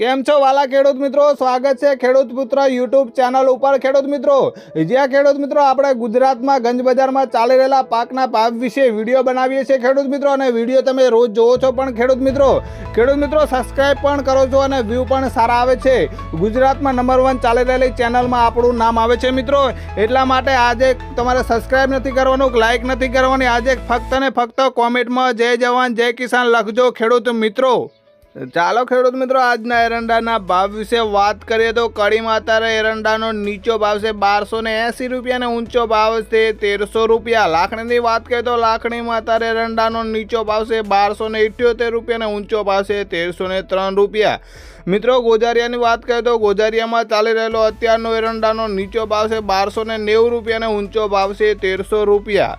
કેમ છો વાલા ખેડૂત મિત્રો? સ્વાગત છે ખેડૂત પુત્ર યુટ્યુબ ચેનલ ઉપર. ખેડૂત મિત્રો જ્યાં ખેડૂત મિત્રો આપણે ગુજરાતમાં ગંજ બજારમાં ચાલી રહેલા પાકના ભાવ વિશે વીડિયો બનાવીએ છીએ ખેડૂત મિત્રો, અને વીડિયો તમે રોજ જોવો છો પણ ખેડૂત મિત્રો ખેડૂત મિત્રો સબસ્ક્રાઈબ પણ કરો છો અને વ્યૂ પણ સારા આવે છે. ગુજરાતમાં નંબર વન ચાલી રહેલી ચેનલમાં આપણું નામ આવે છે મિત્રો. એટલા માટે આજે તમારે સબસ્ક્રાઈબ નથી કરવાનું લાઇક નથી કરવાની. આજે ફક્ત ને ફક્ત કોમેન્ટમાં જય જવાન, જય કિસાન લખજો ખેડૂત મિત્રો. ચાલો ખેડૂત મિત્રો, આજના એરંડાના ભાવ વિશે વાત કરીએ તો કડીમાં અત્યારે એરંડાનો નીચો ભાવ છે બારસો ને એંસી રૂપિયા અને ઊંચો ભાવ છે તેરસો રૂપિયા. લાખણીની વાત કરીએ તો લાખણીમાં અત્યારે એરંડાનો નીચો ભાવ છે બારસો ને ઇઠ્યોતેર રૂપિયા અને ઊંચો ભાવ છે તેરસો ને ત્રણ રૂપિયા. મિત્રો, ગોજારિયાની વાત કરીએ તો ગોજારિયામાં ચાલી રહેલો અત્યારનો એરંડાનો નીચો ભાવ છે બારસો ને નેવું રૂપિયા અને ઊંચો ભાવ છે તેરસો રૂપિયા.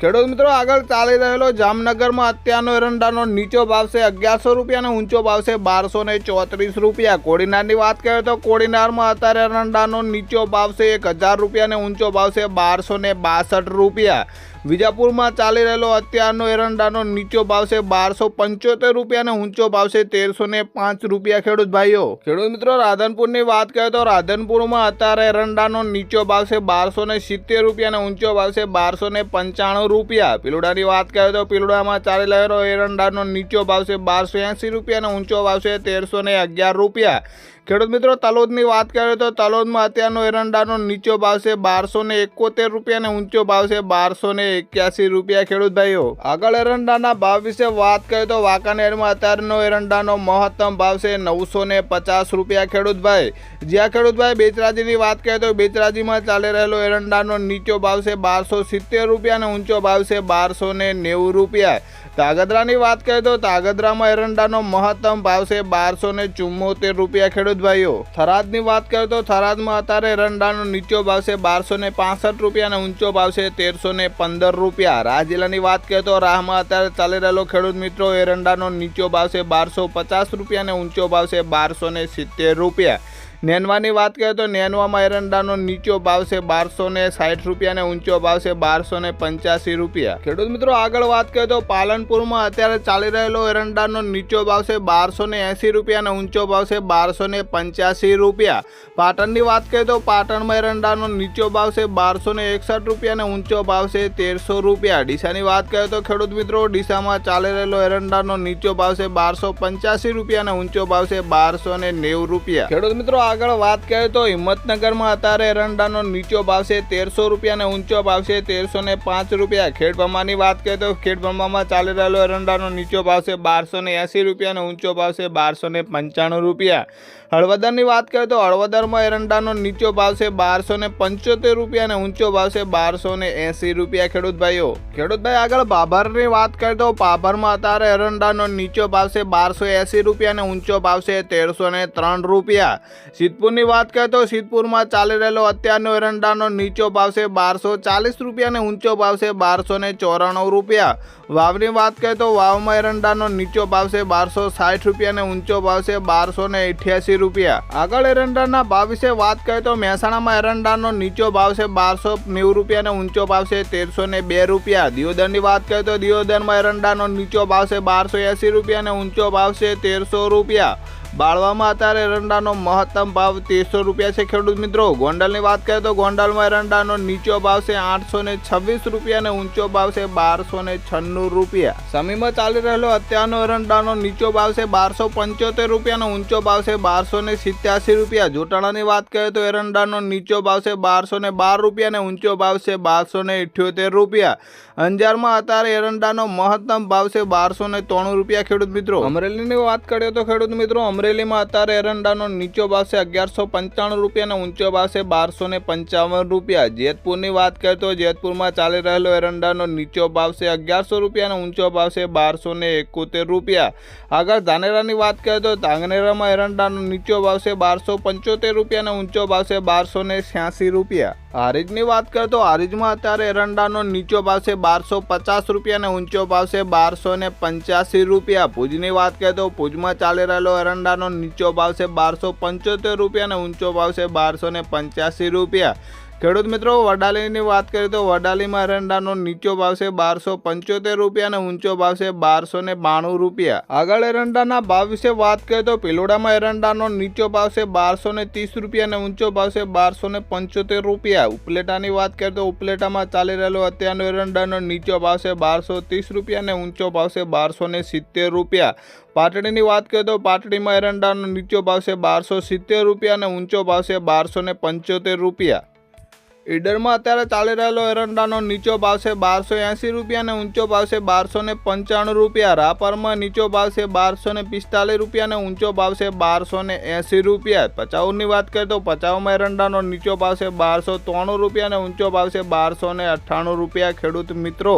ખેડૂત મિત્રો, આગળ ચાલી રહેલો જામનગરમાં અત્યારનો એરંડાનો નીચો ભાવ છે અગિયારસો રૂપિયા અને ઊંચો ભાવ છે બારસો ને ચોત્રીસ રૂપિયા. કોડીનારની વાત કરીએ તો કોડીનારમાં અત્યારે એરંડાનો નીચો ભાવ છે એક હજાર રૂપિયા અને ઊંચો ભાવ છે બારસો ને બાસઠ રૂપિયા. વિજાપુરમાં ચાલી રહેલો અત્યારનો એરંડાનો નીચો ભાવ છે બારસો પંચોતેર રૂપિયા અને ઊંચો ભાવ છે તેરસો ને પાંચ રૂપિયા. ખેડૂત ભાઈઓ, ખેડૂત મિત્રો, રાધનપુરની વાત કરીએ તો રાધનપુરમાં અત્યારે એરંડાનો નીચો ભાવ છે બારસો ને સિત્તેર રૂપિયા અને ઊંચો ભાવ છે બારસો ને પંચાણું રૂપિયા. પીલુડાની વાત કરીએ તો પીલુડામાં ચાલી રહેલો એરંડાનો નીચો ભાવ છે બારસો એંસી રૂપિયા અને ઊંચો ભાવ છે તેરસો ને અગિયાર રૂપિયા. ખેડૂત મિત્રો, તલોદની વાત કરીએ તો તલોદમાં અત્યારનો એરંડાનો નીચો ભાવ છે બારસો ને એકોતેર રૂપિયા અને ઊંચો ભાવ છે બારસો ને એક્યાસી રૂપિયા ખેડૂત ભાઈઓ. આગળ એરંડાના ભાવ વિશે વાત કરીએ તો વાંકાનેરમાં અત્યારનો એરંડાનો મહત્તમ ભાવ છે નવસો ને પચાસ રૂપિયા ખેડૂત ભાઈ. જ્યાં ખેડૂત ભાઈ બેચરાજીની વાત કરીએ તો બેચરાજીમાં ચાલી રહેલો એરંડાનો નીચો ભાવ છે બારસો સિત્તેર રૂપિયા અને ઊંચો ભાવ છે બારસો ને નેવું રૂપિયા. તાગદરાની વાત કરીએ તો તાગદરામાં એરંડાનો મહત્તમ ભાવ છે બારસો ને ચુમ્મોતેર રૂપિયા, ખેડૂત ભાઈઓ. થરાદની વાત કરીએ તો થરાદમાં અત્યારે એરંડાનો નીચો ભાવ છે બારસો ને પાસઠ રૂપિયા અને ઊંચો ભાવ છે તેરસો ને પંદર રૂપિયા. રાહ જિલ્લાની વાત કરીએ તો રાહમાં અત્યારે ચાલી રહેલો ખેડૂત મિત્રો, એરંડાનો નીચો ભાવ છે બારસો પચાસ રૂપિયા અને ઊંચો ભાવ છે બારસો ને સિત્તેર રૂપિયા. નેનવાની વાત કરીએ તો નેનવામાં એરંડાનો નીચો ભાવ છે બારસો ને સાઠ રૂપિયા અને ઊંચો ભાવ છે બારસો ને પંચ્યાસી રૂપિયા. ખેડૂત મિત્રો, આગળ વાત કરીએ તો પાલનપુરમાં અત્યારે ચાલી રહેલો એરંડાનો નીચો ભાવ છે બારસો ને એંસી રૂપિયા અને ઊંચો ભાવ છે બારસો ને પંચ્યાસી રૂપિયા. પાટણની વાત કરીએ તો પાટણમાં એરંડાનો નીચો ભાવ છે બારસો ને એકસઠ રૂપિયા અને ઊંચો ભાવ છે તેરસો રૂપિયા. ડીસાની વાત કરીએ તો ખેડૂત મિત્રો, ડીસામાં ચાલી રહેલો એરંડાનો નીચો ભાવ છે બારસો પંચ્યાસી રૂપિયા અને ઊંચો ભાવ છે બારસો ને નેવું રૂપિયા. ખેડૂત મિત્રો આગળ વાત કરીએ તો હિંમતનગરમાં અત્યારે એરંડાનો નીચો ભાવ છે તેરસો રૂપિયા અને ઊંચો ભાવ છે તેરસો ને પાંચ રૂપિયા. ખેડબ્રહ્માની વાત કરીએ તો ખેડબ્રહ્મામાં ચાલી રહેલો એરંડાનો નીચો ભાવ છે બારસો ને એંસી રૂપિયા અને ઊંચો ભાવ છે બારસો ને પંચાણું રૂપિયા. હળવદરની વાત કરીએ તો હળવદરમાં એરંડાનો નીચો ભાવ છે બારસો ને પંચોતેર રૂપિયા અને ઊંચો ભાવ છે બારસો ને એંસી રૂપિયા. ખેડૂત ભાઈઓ, ખેડૂત ભાઈ આગળ બાભરની વાત કરીએ તો બાભરમાં અત્યારે એરંડાનો નીચો ભાવ છે બારસો એંસી રૂપિયા અને ઊંચો ભાવ છે તેરસો ને ત્રણ રૂપિયા. સિદ્ધપુરની વાત કરીએ તો સિદ્ધપુરમાં ચાલી રહેલો અત્યારનો એરંડાનો નીચો ભાવ છે બારસો ચાલીસ રૂપિયા અને ઊંચો ભાવ છે બારસો ને ચોરાણું રૂપિયા. વાવની વાત કરીએ તો વાવમાં એરંડાનો નીચો ભાવ છે બારસો સાઠ રૂપિયા અને ઊંચો ભાવ છે બારસો ને અઠ્યાસી રૂપિયા. આગળ એરંડાના ભાવ વિશે વાત કરીએ તો મહેસાણામાં એરંડાનો નીચો ભાવ છે બારસો નેવું રૂપિયા અને ઊંચો ભાવ છે તેરસો ને બે રૂપિયા. દિયોદરની વાત કરીએ તો દિયોદરમાં એરંડાનો નીચો ભાવ છે બારસો એંસી રૂપિયા અને ઊંચો ભાવ છે તેરસો રૂપિયા. બાળવામાં અત્યારે એરંડાનો મહત્તમ ભાવ તેરસો રૂપિયા છે. ખેડૂત મિત્રો, ગોંડલની વાત કરીએ તો ગોંડલમાં એરંડાનો નીચો ભાવ છે આઠસો ને છવ્વીસ રૂપિયા અને ઊંચો ભાવ છે બારસો ને છન્નું રૂપિયા. સમીમાં ચાલી રહેલો અત્યારનો એરંડાનો નીચો ભાવ છે બારસો પંચોતેર રૂપિયા અને ઊંચો ભાવ છે બારસો ને સિત્યાસી રૂપિયા. જોટાણાની વાત કરીએ તો એરંડાનો નીચો ભાવ છે બારસો ને બાર રૂપિયા અને ઊંચો ભાવ છે બારસો ને ઇઠ્યોતેર રૂપિયા. અંજારમાં અત્યારે એરંડાનો મહત્તમ ભાવ છે બારસો ને ત્રણ રૂપિયા. ખેડૂત મિત્રો, અમરેલીની વાત કરીએ તો ખેડૂત મિત્રો અમરેલીમાં અત્યારે એરંડાનો નીચો ભાવ અગિયારસો પંચાણું રૂપિયા અને ઊંચો ભાવ છે બારસો ને પંચાવન રૂપિયા. જેતપુરની વાત કરીએ તો જેતપુરમાં ચાલી રહેલો એરંડાનો નીચો ભાવ છે અગિયારસો રૂપિયા અને ઊંચો ભાવ છે બારસો ને એકોતેર રૂપિયા. આગળ ધાનેરાની વાત કરીએ તો ધાંગનેરામાં એરંડાનો નીચો ભાવ છે બારસો પંચોતેર રૂપિયા અને ઊંચો ભાવ છે બારસો ને રૂપિયા. હારીજની વાત કરીએ તો હારીજમાં અત્યારે એરંડાનો નીચો ભાવ છે બારસો પચાસ રૂપિયા અને ઊંચો ભાવ છે બારસો ને પંચ્યાસી રૂપિયા. ભુજની વાત કરીએ તો ભુજમાં ચાલી રહેલો એરંડાનો નીચો ભાવ છે બારસો પંચોતેર રૂપિયા અને ઊંચો ભાવ છે બારસો ને પંચ્યાસી રૂપિયા. ખેડૂત મિત્રો, વડાલીની વાત કરીએ તો વડાલીમાં એરંડાનો નીચો ભાવ છે બારસો પંચોતેર રૂપિયા અને ઊંચો ભાવ છે બારસો ને બાણું રૂપિયા. આગળ એરંડાના ભાવ વિશે વાત કરીએ તો પિલોડામાં એરંડાનો નીચો ભાવ છે બારસો ને ત્રીસ રૂપિયા અને ઊંચો ભાવ છે બારસો ને પંચોતેર રૂપિયા. ઉપલેટાની વાત કરીએ તો ઉપલેટામાં ચાલી રહેલો અત્યારનો એરંડાનો નીચો ભાવ છે બારસો ત્રીસ રૂપિયા અને ઊંચો ભાવ છે બારસો ને સિત્તેર રૂપિયા. પાટડીની વાત કરીએ તો પાટડીમાં એરંડાનો નીચો ભાવ છે બારસો સિત્તેર રૂપિયા અને ઊંચો ભાવ છે બારસો ને પંચોતેર રૂપિયા. ઈડરમાં અત્યારે ચાલી રહેલો એરંડાનો નીચો ભાવ છે બારસો એંસી રૂપિયા અને ઊંચો ભાવ છે બારસો ને પંચાણું રૂપિયા. રાપરમાં નીચો ભાવ છે બારસો ને પિસ્તાલીસ રૂપિયા અને ઊંચો ભાવ છે બારસો ને એંસી રૂપિયા. પચાઉની વાત કરીએ તો પચાઉમાં એરંડાનો નીચો ભાવ છે બારસો ત્રાણું રૂપિયા અને ઊંચો ભાવ છે બારસો ને અઠ્ઠાણું રૂપિયા. ખેડૂત મિત્રો